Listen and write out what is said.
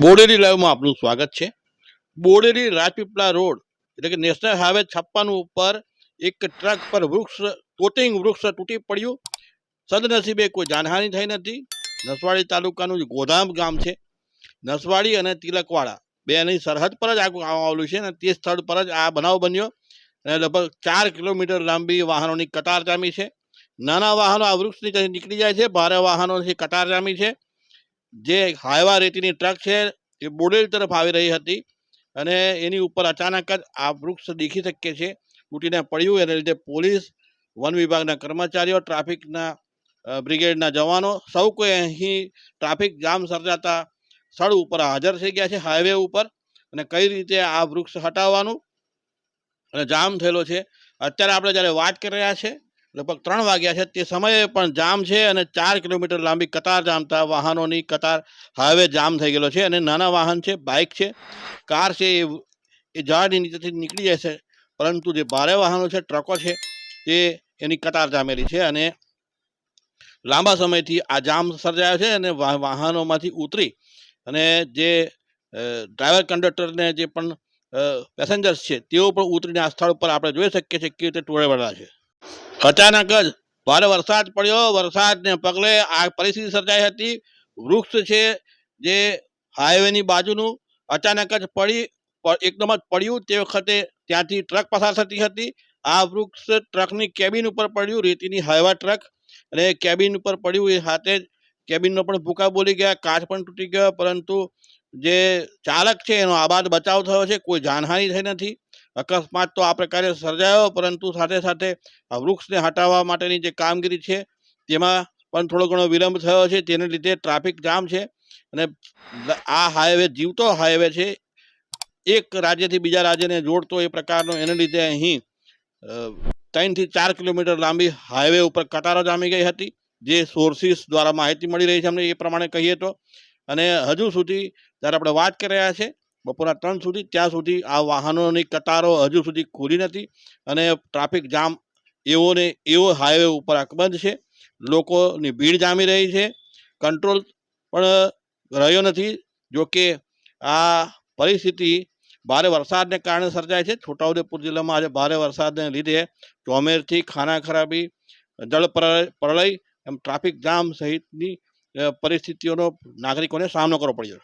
બોડેલી લાઈવમાં આપનું સ્વાગત છે. બોડેલી રાજપીપળા રોડ એટલે કે નેશનલ હાઈવે છપ્પાનું ઉપર એક ટ્રક પર વૃક્ષ કોટિંગ વૃક્ષ તૂટી પડ્યું. સદનસીબે કોઈ જાનહાનિ થઈ નથી. નસવાડી તાલુકાનું જે ગોધામ ગામ છે. નસવાડી અને તિલકવાડા બેની સરહદ પર જ આ ગામ આવેલું છે અને તે સ્થળ પર જ આ બનાવ બન્યો. અને લગભગ ચાર કિલોમીટર લાંબી વાહનોની કતાર જામી છે. નાના વાહનો આ વૃક્ષની નીકળી જાય છે. ભારે વાહનોથી કતાર જામી છે. જે હાઈવા રેતીની ટ્રક છે, એ બોડેલ તરફ આવી રહી હતી અને એની ઉપર અચાનક જ આ વૃક્ષ દેખી શકીએ છીએ. તૂટીને પડ્યું, એને લીધે પોલીસ, વન વિભાગના કર્મચારીઓ, ટ્રાફિકના બ્રિગેડના જવાનો, સૌ કોઈ અહીં ટ્રાફિક જામ સર્જાતા સ્થળ ઉપર હાજર થઈ ગયા છે હાઈવે ઉપર. અને કઈ રીતે આ વૃક્ષ હટાવવાનું અને જામ થયેલો છે, અત્યારે આપણે જ્યારે વાત કરી રહ્યા છે લગભગ ત્રણ વાગ્યા છે. તે સમયે પણ જામ છે અને ચાર કિલોમીટર લાંબી કતાર જામતા વાહનોની કતાર હાઈવે જામ થઈ ગયેલો છે અને નાના વાહન છે, બાઇક છે, કાર છે, એ ઝાડની નીચેથી નીકળી છે. પરંતુ જે ભારે વાહનો છે, ટ્રકો છે, તે એની કતાર જામેલી છે અને લાંબા સમયથી આ જામ સર્જાયો છે અને વાહ- વાહનોમાંથી ઉતરી અને જે ડ્રાઈવર કંડક્ટરને જે પણ પેસેન્જર્સ છે, તેઓ પણ ઉતરીને આ સ્થળ પર આપણે જોઈ શકીએ છીએ કેવી રીતે ટોળે વળ્યા છે. અચાનક જ ભારે વરસાદ પડ્યો. વરસાદને પગલે આ પરિસ્થિતિ સર્જાઈ હતી. વૃક્ષ છે જે હાઈવેની બાજુનું અચાનક જ પડી એકદમ જ પડ્યું. તે વખતે ત્યાંથી ટ્રક પસાર થતી હતી. આ વૃક્ષ ટ્રકની કેબિન ઉપર પડ્યું, રેતીની હાઈવા ટ્રક. અને કેબિન ઉપર પડ્યું એ સાથે જ કેબિનનો પણ ભૂકા બોલી ગયા. કાચ પણ તૂટી ગયો. પરંતુ જે ચાલક છે એનો આબાદ બચાવ થયો છે. કોઈ જાનહાનિ થઈ નથી. અકસ્માત તો આ પ્રકારે સર્જાયો, પરંતુ સાથે સાથે આ વૃક્ષને હટાવવા માટેની જે કામગીરી છે, તેમાં પણ થોડો ઘણો વિલંબ થયો છે. તેને લીધે ટ્રાફિક જામ છે અને આ હાઈવે, જીવતો હાઈવે છે. એક રાજ્યથી બીજા રાજ્યને જોડતો એ પ્રકારનો એને લીધે અહીં ત્રણથી ચાર કિલોમીટર લાંબી હાઈવે ઉપર કતારો જામી ગઈ હતી. જે સોર્સિસ દ્વારા માહિતી મળી રહી છે અમને એ પ્રમાણે કહીએ તો. અને હજુ સુધી જ્યારે આપણે વાત કરી રહ્યા છે બપોરના ત્રણ સુધી, ત્યાં સુધી આ વાહનોની કતારો હજુ સુધી ખુલી નથી અને ટ્રાફિક જામ એવો ને એવો હાઈવે ઉપર અકબંધ છે. લોકોની ભીડ જામી રહી છે. કંટ્રોલ પણ રહ્યો નથી. જો કે આ પરિસ્થિતિ ભારે વરસાદને કારણે સર્જાય છે. છોટાઉદેપુર જિલ્લામાં આજે ભારે વરસાદને લીધે ચોમેરથી ખાના ખરાબી જળ પ્રલય એમ ટ્રાફિક જામ સહિતની પરિસ્થિતિઓનો નાગરિકોને સામનો કરવો પડ્યો.